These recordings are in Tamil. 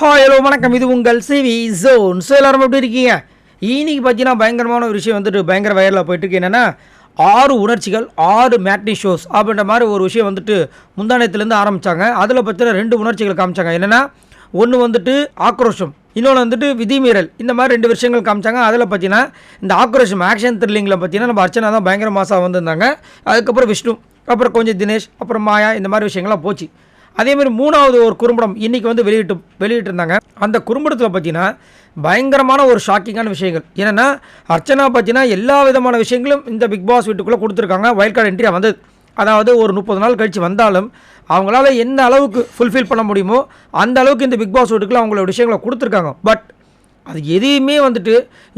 ஹாய் ஹலோ வணக்கம். இது உங்கள் சிவி ஜோன். ஸோ எல்லோரும் எப்படி இருக்கீங்க? இன்னைக்கு பார்த்தீங்கன்னா பயங்கரமான ஒரு விஷயம் வந்துட்டு பயங்கர வயரில் போயிட்டுருக்கு. என்னென்னா ஆறு உணர்ச்சிகள் ஆறு மேட்னி ஷோஸ் அப்படின்ற மாதிரி ஒரு விஷயம் வந்துட்டு முந்தானத்துலேருந்து ஆரம்பித்தாங்க அதில் பார்த்தீங்கன்னா ரெண்டு உணர்ச்சிகள் காமிச்சாங்க. என்னென்னா ஒன்று வந்துட்டு ஆக்ரோஷம் இன்னொன்று வந்துட்டு விதிமீறல். இந்த மாதிரி ரெண்டு விஷயங்கள் காமிச்சாங்க. அதில் பார்த்தீங்கன்னா இந்த ஆக்ரோஷம் ஆக்ஷன் த்ரில்லிங்கில் பார்த்தீங்கன்னா நம்ம அர்ச்சனா தான் பயங்கர மாதம் வந்திருந்தாங்க. அதுக்கப்புறம் விஷ்ணு அப்புறம் கொஞ்சம் தினேஷ் அப்புறம் மாயா இந்த மாதிரி விஷயங்கள்லாம் போச்சு. அதே மாதிரி மூணாவது ஒரு குறும்படம் இன்றைக்கி வந்து வெளியிட்டு வெளியிட்டிருந்தாங்க. அந்த குறும்படத்தில் பார்த்தீங்கன்னா பயங்கரமான ஒரு ஷாக்கிங்கான விஷயங்கள். என்னென்னா அர்ச்சனா பார்த்தீங்கன்னா எல்லா விதமான விஷயங்களும் இந்த பிக் பாஸ் வீட்டுக்குள்ளே கொடுத்துருக்காங்க. வயல் கார்டு என்ட்ரியாக வந்தது. அதாவது ஒரு முப்பது நாள் கழித்து வந்தாலும் அவங்களால என்ன அளவுக்கு ஃபுல்ஃபில் பண்ண முடியுமோ அந்த அளவுக்கு இந்த பிக் பாஸ் வீட்டுக்குள்ள அவங்களோட விஷயங்களை கொடுத்துருக்காங்க. பட் அது எதையுமே வந்துட்டு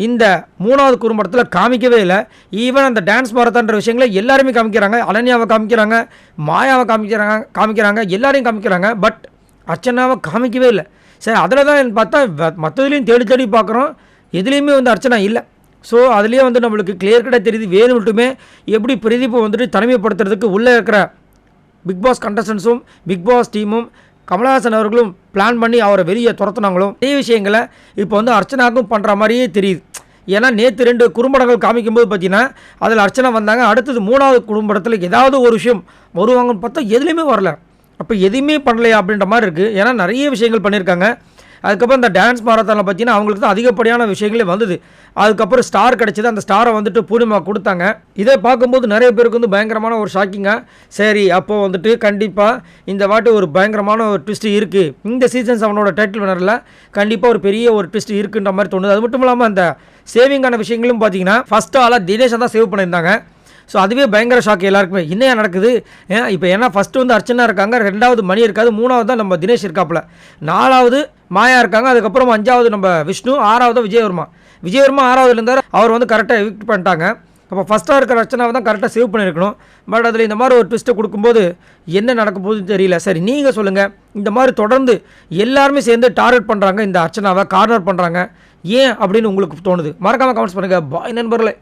இந்த மூணாவது குறும்படத்தில் காமிக்கவே இல்லை. ஈவன் அந்த டான்ஸ் மாரத்தான்ற விஷயங்களை எல்லாருமே காமிக்கிறாங்க. அலன்யாவை காமிக்கிறாங்க மாயாவை காமிக்கிறாங்க காமிக்கிறாங்க எல்லாரையும் காமிக்கிறாங்க. பட் அர்ச்சனாவை காமிக்கவே இல்லை. சரி அதில் தான் பார்த்தா மற்றதுலேயும் தேடி தேடி பார்க்குறோம். எதுலேயுமே வந்து அர்ச்சனா இல்லை. ஸோ அதுலேயே வந்து நம்மளுக்கு கிளியர் கட்டாக தெரியுது. வேறு மட்டுமே எப்படி பிரதீப்பை வந்துட்டு தனிமைப்படுத்துறதுக்கு உள்ளே இருக்கிற பிக் பாஸ் கண்டஸ்டன்ஸும் பிக் பாஸ் டீமும் கமலஹாசன் அவர்களும் பிளான் பண்ணி அவரை வெளியே துரத்துனாங்களும் இதே விஷயங்களை இப்போ வந்து அர்ச்சனாக்கும் பண்ணுற மாதிரியே தெரியுது. ஏன்னா நேற்று ரெண்டு குறும்படங்கள் காமிக்கும்போது பார்த்தீங்கன்னா அதில் அர்ச்சனா வந்தாங்க. அடுத்தது மூணாவது குறும்படத்தில் ஏதாவது ஒரு விஷயம் வருவாங்கன்னு பார்த்தா எதுலேயுமே வரல. அப்போ எதுவுமே பண்ணலையா அப்படின்ற மாதிரி இருக்குது ஏன்னா நிறைய விஷயங்கள் பண்ணியிருக்காங்க. அதுக்கப்புறம் இந்த டான்ஸ் மாரத்தானில் பார்த்தீங்கன்னா அவங்களுக்கு தான் அதிகப்படியான விஷயங்களே வந்தது. அதுக்கப்புறம் ஸ்டார் கிடச்சிது. அந்த ஸ்டாரை வந்துட்டு பூர்ணிமா கொடுத்தாங்க. இதை பார்க்கும்போது நிறைய பேருக்கு வந்து பயங்கரமான ஒரு ஷாக்கிங்காக சரி அப்போது வந்துட்டு கண்டிப்பாக இந்த வாட்டி ஒரு பயங்கரமான ஒரு ட்விஸ்ட் இருக்குது இந்த சீசன் செவனோட டைட்டில் வினரில் கண்டிப்பாக ஒரு பெரிய ஒரு ட்விஸ்ட் இருக்குன்ற மாதிரி தோணுது. அது மட்டும் இல்லாமல் அந்த சேவிங்கான விஷயங்களும் பார்த்தீங்கன்னா ஃபஸ்ட்டு ஆளாக தினேஷை தான் சேவ் பண்ணியிருந்தாங்க. ஸோ அதுவே பயங்கர ஷாக் எல்லாருக்குமே. என்னையா நடக்குது? ஏன் இப்போ ஏன்னா ஃபஸ்ட்டு வந்து அர்ச்சனா இருக்காங்க ரெண்டாவது மணி இருக்காது மூணாவது தான் நம்ம தினேஷ் இருக்காப்புல. நாலாவது மாயா இருக்காங்க அதுக்கப்புறம் அஞ்சாவது நம்ம விஷ்ணு ஆறாவது விஜயவர்மா. விஜயவர்மா ஆறாவது இருந்தார் அவர் வந்து கரெக்டாக எவிக்ட் பண்ணிட்டாங்க. அப்போ ஃபஸ்ட்டாக இருக்கிற அர்ச்சனாவை தான் கரெக்டாக சேவ் பண்ணியிருக்கணும். பட் அதில் இந்த மாதிரி ஒரு ட்விஸ்ட்டை கொடுக்கும்போது என்ன நடக்க போகுதுன்னு தெரியல. சரி நீங்கள் சொல்லுங்கள் இந்த மாதிரி தொடர்ந்து எல்லாருமே சேர்ந்து டார்கெட் பண்ணுறாங்க இந்த அர்ச்சனாவை கார்னர் பண்ணுறாங்க ஏன் அப்படின்னு உங்களுக்கு தோணுது? மறக்காமல் கமெண்ட்ஸ் பண்ணுங்கள் பாய் நண்பர்களே.